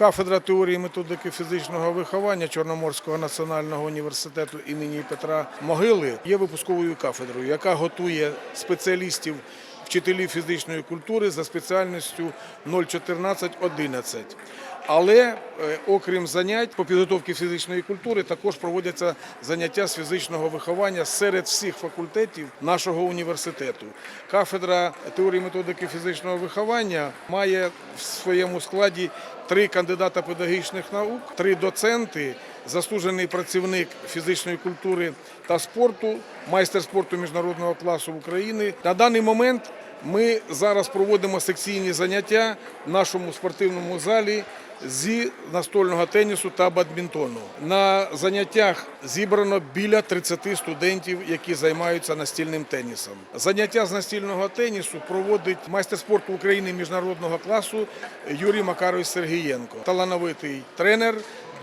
Кафедра теорії методики фізичного виховання Чорноморського національного університету імені Петра Могили є випусковою кафедрою, яка готує спеціалістів вчителів фізичної культури за спеціальністю 014-11. Але е, окрім занять по підготовці фізичної культури, також проводяться заняття з фізичного виховання серед всіх факультетів нашого університету. Кафедра теорії методики фізичного виховання має в своєму складі три кандидата педагогічних наук, три доценти, заслужений працівник фізичної культури та спорту, майстер спорту міжнародного класу України. На даний момент ми зараз проводимо секційні заняття в нашому спортивному залі зі настольного тенісу та бадмінтону. На заняттях зібрано біля 30 студентів, які займаються настільним тенісом. Заняття з настільного тенісу проводить майстер спорту України міжнародного класу Юрій Макарович Сергієнко. Талановитий тренер.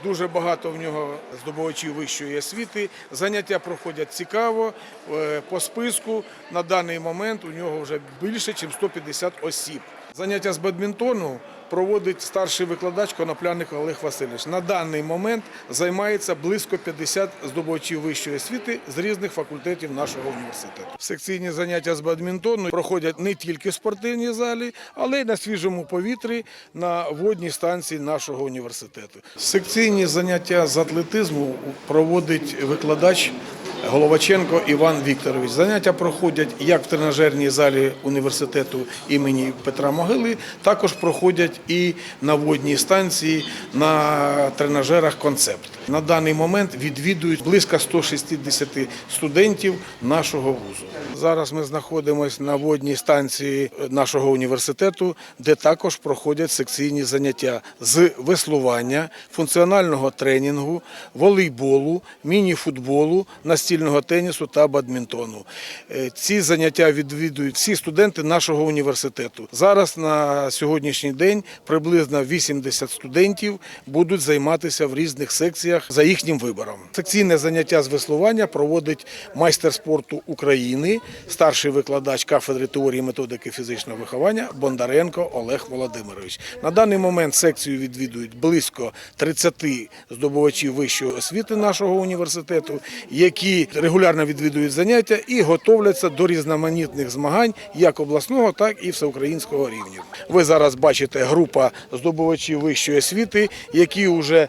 Дуже багато в нього здобувачів вищої освіти. Заняття проходять цікаво е, по списку. На даний момент у нього вже більше, ніж 150 осіб. Заняття з бадмінтону проводить старший викладач Конопляник Олег Васильович. На даний момент займається близько 50 здобувачів вищої освіти з різних факультетів нашого університету. Секційні заняття з бадмінтону проходять не тільки в спортивній залі, але й на свіжому повітрі на водній станції нашого університету. Секційні заняття з атлетизму проводить викладач Головаченко Іван Вікторович. Заняття проходять як в тренажерній залі університету імені Петра Могили, також проходять і на водній станції на тренажерах концепт. На даний момент відвідують близько 160 студентів нашого вузу. Зараз ми знаходимося на водній станції нашого університету, де також проходять секційні заняття з веслування, функціонального тренінгу, волейболу, міні-футболу, настільного тенісу та бадмінтону. Е, Ці заняття відвідують всі студенти нашого університету. Зараз на сьогоднішній день приблизно 80 студентів будуть займатися в різних секціях за їхнім вибором. Секційне заняття з веслування проводить майстер спорту України, старший викладач кафедри теорії методики фізичного виховання Бондаренко Олег Володимирович. На даний момент секцію відвідують близько 30 здобувачів вищої освіти нашого університету, які регулярно відвідують заняття і готовляться до різноманітних змагань як обласного, так і всеукраїнського рівня. Ви зараз бачите група здобувачів вищої освіти, які вже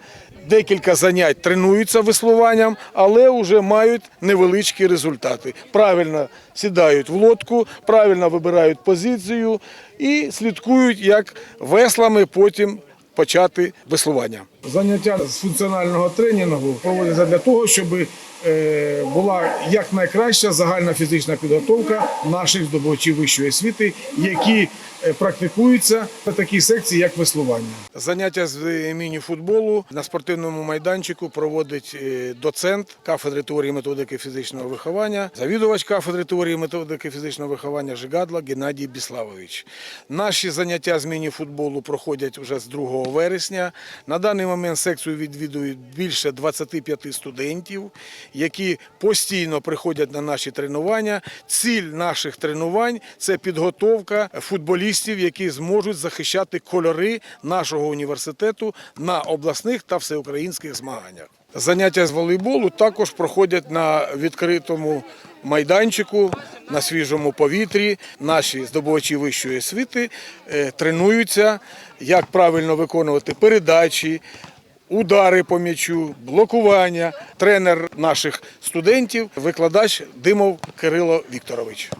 Декілька занять тренуються веслуванням, але вже мають невеличкі результати. Правильно сідають в лодку, правильно вибирають позицію і слідкують, як веслами потім почати веслування. Заняття з функціонального тренінгу проводяться для того, щоб е, була якнайкраща загальна фізична підготовка наших здобувачів вищої освіти, які е, практикуються на такій секції, як веслування. Заняття з міні-футболу на спортивному майданчику проводить е, доцент кафедри теорії методики фізичного виховання, завідувач кафедри теорії методики фізичного виховання Жигадла Геннадій Біславович. Наші заняття з міні-футболу проходять вже з 2 вересня. На даний момент секцію відвідують більше 25 студентів, які постійно приходять на наші тренування. Ціль наших тренувань це підготовка футболістів, які зможуть захищати кольори нашого університету на обласних та всеукраїнських змаганнях. Заняття з волейболу також проходять на відкритому майданчику, на свіжому повітрі. Наші здобувачі вищої освіти е, тренуються, як правильно виконувати передачі, удари по м'ячу, блокування. Тренер наших студентів, викладач Димов Кирило Вікторович.